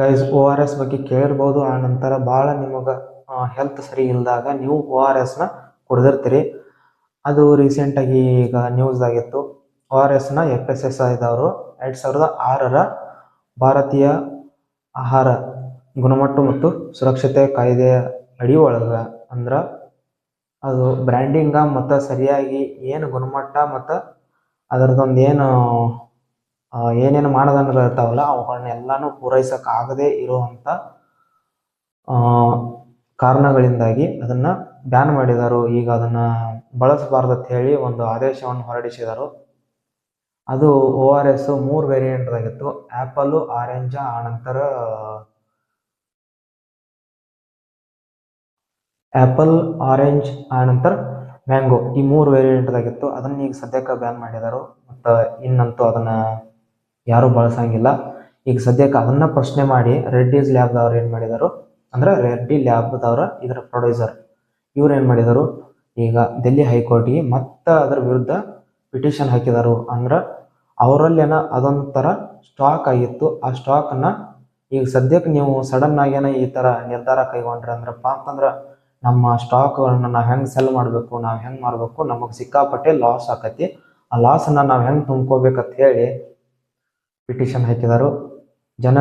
Guys O R S ಬಗ್ಗೆ ಕೇಳಿರ್ಬೋದು ಆ ನಂತರ ಭಾಳ ನಿಮಗೆ ಹೆಲ್ತ್ ಸರಿ ಇಲ್ಲದಾಗ ನೀವು ಓ ಆರ್ ಎಸ್ನ ಕುಡ್ದಿರ್ತೀರಿ. ಅದು ರೀಸೆಂಟಾಗಿ ಈಗ ನ್ಯೂಸ್ ಆಗಿತ್ತು. ಓ ಆರ್ ಎಸ್ನ ಎಫ್ ಎಸ್ ಎಸ್ ಐದವರು ಎರಡು ಸಾವಿರದ ಆರರ ಭಾರತೀಯ ಆಹಾರ ಗುಣಮಟ್ಟ ಮತ್ತು ಸುರಕ್ಷತೆ ಕಾಯ್ದೆಯ ಅಡಿ ಒಳಗೆ ಅಂದ್ರೆ ಅದು ಬ್ರ್ಯಾಂಡಿಂಗ ಮತ್ತು ಸರಿಯಾಗಿ ಏನು ಗುಣಮಟ್ಟ ಮತ್ತು ಅದರದೊಂದು ಏನು ಏನೇನು ಮಾನದಂಡಗಳು ಇರ್ತಾವಲ್ಲ ಅವುಗಳನ್ನ ಎಲ್ಲಾನು ಪೂರೈಸಕ್ಕೆ ಆಗದೆ ಇರುವಂಥ ಕಾರಣಗಳಿಂದಾಗಿ ಅದನ್ನ ಬ್ಯಾನ್ ಮಾಡಿದರು. ಈಗ ಅದನ್ನ ಬಳಸಬಾರ್ದು ಅಂತ ಹೇಳಿ ಒಂದು ಆದೇಶವನ್ನು ಹೊರಡಿಸಿದರು. ಅದು ಓ ಆರ್ ಎಸ್ ಮೂರು ವೇರಿಯಂಟ್ದಾಗಿತ್ತು ಆ್ಯಪಲ್ಲು ಆರೆಂಜ ಆನಂತರ ಆ್ಯಪಲ್ ಆರೆಂಜ್ ಆನಂತರ ಮ್ಯಾಂಗೋ ಈ ಮೂರು ವೇರಿಯಂಟ್ದಾಗಿತ್ತು ಅದನ್ನ ಈಗ ಸದ್ಯಕ್ಕೆ ಬ್ಯಾನ್ ಮಾಡಿದರು. ಮತ್ತು ಇನ್ನಂತೂ ಅದನ್ನ ಯಾರೂ ಬಳಸಂಗಿಲ್ಲ. ಈಗ ಸದ್ಯಕ್ಕೆ ಅದನ್ನ ಪ್ರಶ್ನೆ ಮಾಡಿ ರೆಡ್ಡೀಸ್ ಲ್ಯಾಬ್ದವ್ರು ಏನು ಮಾಡಿದರು? ಅಂದ್ರೆ ರೆಡ್ಡಿ ಲ್ಯಾಬ್ದವ್ರ ಇದರ ಪ್ರೊಡ್ಯೂಸರ್ ಇವ್ರು ಏನು ಮಾಡಿದರು? ಈಗ ಡೆಲ್ಲಿ ಹೈಕೋರ್ಟ್ಗೆ ಮತ್ತೆ ಅದರ ವಿರುದ್ಧ ಪಿಟಿಷನ್ ಹಾಕಿದರು. ಅಂದ್ರೆ ಅವರಲ್ಲೇನ ಅದೊಂಥರ ಸ್ಟಾಕ್ ಆಗಿತ್ತು. ಆ ಸ್ಟಾಕನ್ನ ಈಗ ಸದ್ಯಕ್ಕೆ ನೀವು ಸಡನ್ ಆಗೇನ ಈ ಥರ ನಿರ್ಧಾರ ಕೈಗೊಂಡ್ರೆ ಅಂದ್ರಪ್ಪ ಅಂತಂದ್ರೆ ನಮ್ಮ ಸ್ಟಾಕ್ಗಳನ್ನ ನಾವು ಹೆಂಗೆ ಸೆಲ್ ಮಾಡಬೇಕು, ನಾವು ಹೆಂಗೆ ಮಾಡಬೇಕು ನಮಗೆ ಸಿಕ್ಕಾಪಟ್ಟೆ ಲಾಸ್ ಆಕತಿ. ಆ ಲಾಸನ್ನು ನಾವು ಹೆಂಗೆ ತುಂಬ್ಕೋಬೇಕಂತ ಹೇಳಿ ಪಿಟಿಷನ್ ಹಾಕಿದರು. ಜನರಿಗೆ